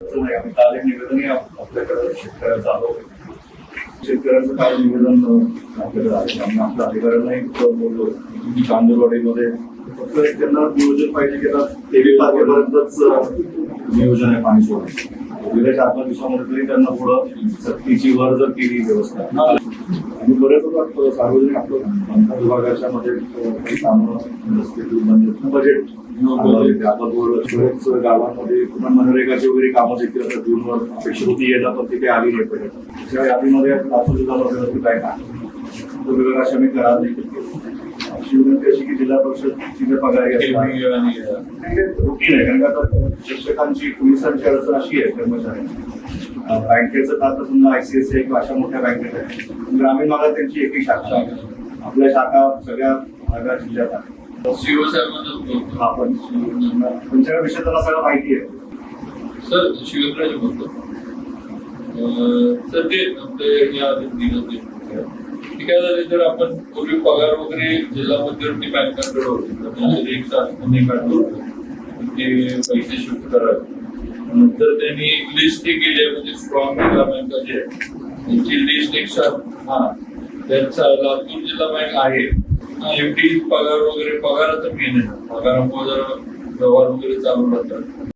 निवेदनही आपल्याकडे शेतकऱ्याचं शेतकऱ्यांचं काल निवेदन आपल्याकडे आलं आम्ही आपल्या अधिकाऱ्यांनाही बोललो की फक्त एक त्यांना नियोजन पाहिजे की आता तेवीस तारखेपर्यंतच नियोजन आहे पाणी सोडायचं गेल्या चार पाच दिवसामध्ये तरी त्यांना थोडं सक्तीची वर जर केली व्यवस्था. आणि बरेच होतात सार्वजनिक आपलं विभागाच्या मध्ये काही कामं रस्ते बजेट आता बरेच गावांमध्ये पुन्हा मनरेगाची वगैरे कामं देखील आता जूनवर अपेक्षित होती यायला पण ती काही आली नाही पर्यंत त्या यादीमध्ये लातूर जिल्हा व्यवस्थित आहे का तो विभागाशी आम्ही करार देखील विनंती अशी की जिल्हा परिषदची जे पगार रुटीन आहे कारण का आता शिक्षकांची पोलिसांची अडचण अशी आहे कर्मचारी अं, बँकेचं खातं समजा आयसीआयसीआय किंवा अशा मोठ्या बँकेत आहे. ग्रामीण भागात त्यांची एकही शाखा आहे. आपल्या शाखा सगळ्या भागात जिल्ह्यात आहे. आपण तुमच्या विषय त्यांना सगळं माहिती आहे. सर शिवेंद्रराज बोलतो. सर ते आपले या ते काय झाले जर आपण पूर्वी पगार वगैरे जिल्हा मध्यवर्ती बँकांकडे होते तर एक शासनाने काढलं होतं ते पैसे शिफ्ट करावे नंतर त्यांनी लिस्टिंग केली आहे म्हणजे स्ट्रॉंग जिल्हा बँका जे आहे. त्यांची लिस्टिंग एक हा त्यांचा लातूर जिल्हा बँक आहे. एफडी पगार वगैरे पगाराचं मेन आहे. पगारामुळे जरा व्यवहार वगैरे चालू राहतात.